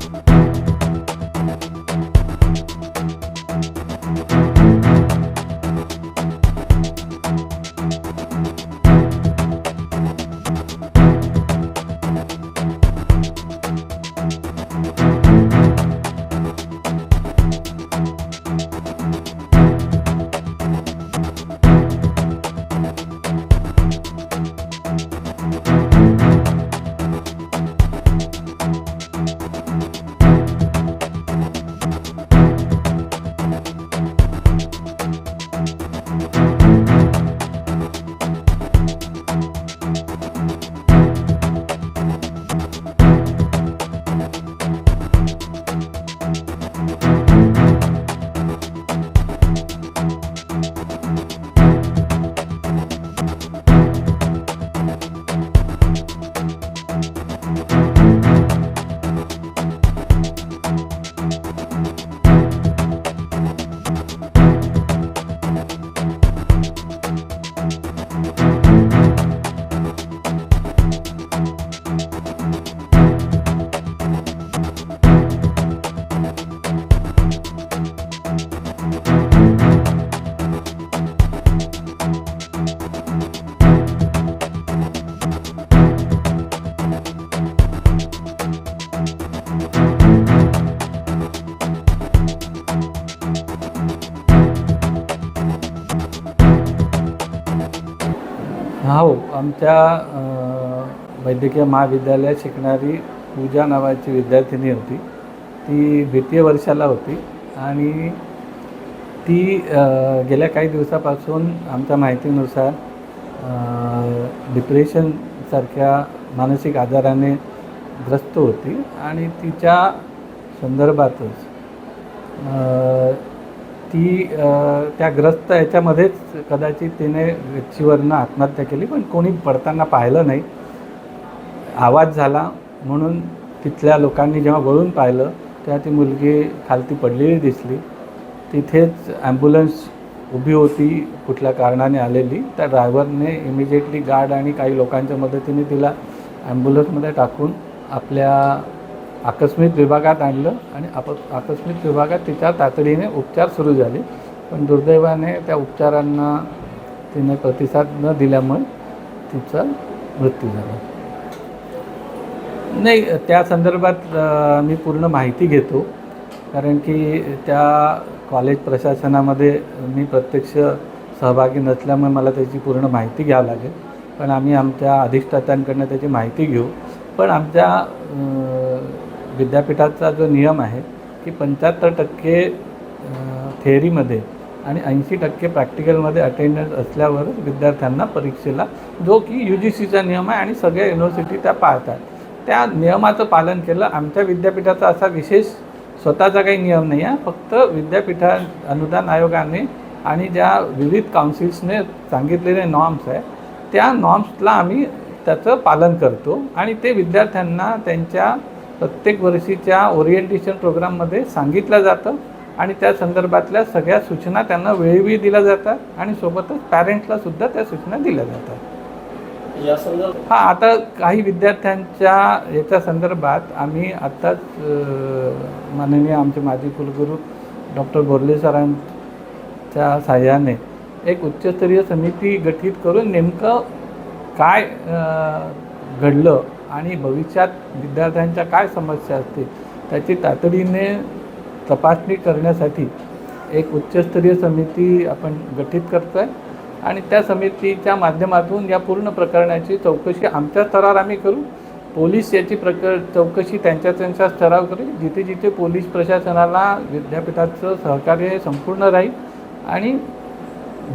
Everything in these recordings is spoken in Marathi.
Thank हो आमच्या वैद्यकीय महाविद्यालयात शिकणारी पूजा नावाची विद्यार्थिनी होती. ती द्वितीय वर्षाला होती आणि ती गेल्या काही दिवसापासून आमच्या माहितीनुसार डिप्रेशनसारख्या मानसिक आजाराने ग्रस्त होती आणि तिच्या संदर्भातच ती त्या ग्रस्त याच्यामध्येच कदाचित तिने गच्चीवरनं आत्महत्या केली पण कोणी पडताना पाहिलं नाही. आवाज झाला म्हणून तिथल्या लोकांनी जेव्हा वळून पाहिलं तेव्हा ती मुलगी खालती पडलेली दिसली. तिथेच ॲम्ब्युलन्स उभी होती कुठल्या कारणाने आलेली. त्या ड्रायव्हरने इमिजिएटली गार्ड आणि काही लोकांच्या मदतीने तिला ॲम्ब्युलन्समध्ये टाकून आपल्या आकस्मिक विभागात आणलं आणि आप आकस्मिक विभागात तिच्या तातडीने उपचार सुरू झाले. पण दुर्दैवाने त्या उपचारांना तिने प्रतिसाद न दिल्यामुळे तिचा मृत्यू झाला. नाही त्या संदर्भात मी पूर्ण माहिती घेतो. कारण की त्या कॉलेज प्रशासनामध्ये मी प्रत्यक्ष सहभागी नसल्यामुळे मला त्याची पूर्ण माहिती घ्यावं लागेल. पण आम्ही आमच्या अधिष्ठातांकडनं त्याची माहिती घेऊ. पण आमच्या विद्यापीठाचा जो नियम आहे की पंच्याहत्तर टक्के थेअरीमध्ये आणि ऐंशी टक्के प्रॅक्टिकलमध्ये अटेंडन्स असल्यावरच विद्यार्थ्यांना परीक्षेला जो की यू जी सीचा नियम आहे आणि सगळ्या युनिव्हर्सिटी त्या पाळतात. त्या नियमाचं पालन केलं. आमच्या विद्यापीठाचा असा विशेष स्वतःचा काही नियम नाही आहे. फक्त विद्यापीठा अनुदान आयोगाने आणि ज्या विविध काउन्सिल्सने सांगितलेले नॉर्म्स आहे त्या नॉर्म्सला आम्ही त्याचं पालन करतो आणि ते विद्यार्थ्यांना त्यांच्या प्रत्येक वर्षीच्या ओरिएंटेशन प्रोग्राममध्ये सांगितलं जातं आणि त्या संदर्भातल्या सगळ्या सूचना त्यांना वेळोवेळी दिल्या जातात आणि सोबतच पॅरेंट्सला सुद्धा त्या सूचना दिल्या जातात. हां आता काही विद्यार्थ्यांच्या याच्या संदर्भात आम्ही आत्ताच माननीय आमचे माजी कुलगुरू डॉक्टर बोर्ले सरांच्या साह्याने एक उच्चस्तरीय समिती गठीत करून नेमकं काय घडलं आणि भविष्यात विद्यार्थ्यांच्या काय समस्या असतील त्याची तातडीने तपासणी करण्यासाठी एक उच्चस्तरीय समिती आपण गठीत करतो आहे आणि त्या समितीच्या माध्यमातून या पूर्ण प्रकरणाची चौकशी आमच्या स्तरावर आम्ही करू. पोलीस याची प्रकर चौकशी त्यांच्या त्यांच्या स्तरावर करू. जिथे जिथे पोलीस प्रशासनाला विद्यापीठाचं सहकार्य हे संपूर्ण राहील आणि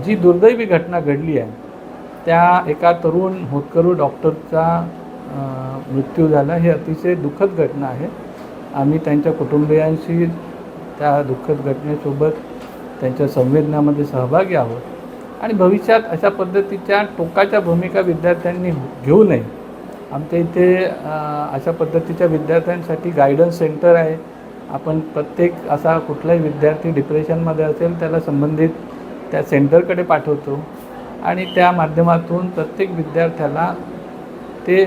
जी दुर्दैवी घटना घडली आहे त्या एका तरुण होतकरू डॉक्टरचा मृत्यू झाला ही अतिशय दुःखद घटना आहे. आम्ही त्यांच्या कुटुंबियांशी त्या दुःखद घटनेसोबत त्यांच्या संवेदनामध्ये सहभागी आहोत. आणि भविष्यात अशा पद्धतीच्या टोकाच्या भूमिका विद्यार्थ्यांनी घेऊ नये. आमच्या इथे अशा पद्धतीच्या विद्यार्थ्यांसाठी गायडन्स सेंटर आहे. आपण प्रत्येक असा कुठलाही विद्यार्थी डिप्रेशनमध्ये असेल त्याला संबंधित त्या सेंटरकडे पाठवतो. आणि त्या माध्यमातून प्रत्येक विद्यार्थ्याला ते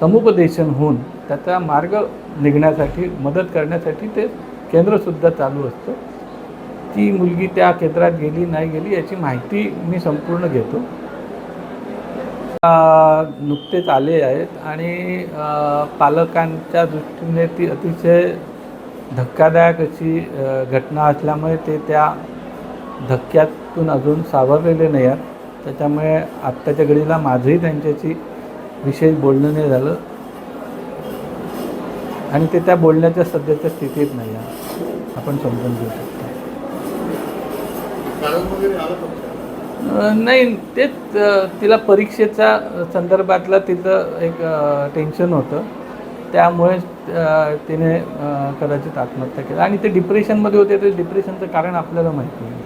समुपदेशन होऊन त्याचा मार्ग निघण्यासाठी मदत करण्यासाठी ते केंद्रसुद्धा चालू असतं. ती मुलगी त्या केंद्रात गेली नाही गेली याची माहिती मी संपूर्ण घेतो. नुकतेच आले आहेत आणि पालकांच्या दृष्टीने ती अतिशय धक्कादायक अशी घटना असल्यामुळे ते त्या धक्क्यातून अजून सावरलेले नाही आहेत. त्याच्यामुळे आत्ताच्या घडीला माझंही त्यांच्याशी विशेष बोलणं नाही झालं. आणि ते त्या बोलण्याच्या सध्याच्या स्थितीत नाही आहे. आपण समजून घेऊ शकतो. नाही. तेच तिला परीक्षेच्या संदर्भातलं तिचं एक टेन्शन होतं. त्यामुळे तिने कदाचित आत्महत्या केली. आणि ते डिप्रेशनमध्ये होते ते डिप्रेशनचं कारण आपल्याला माहिती नाही.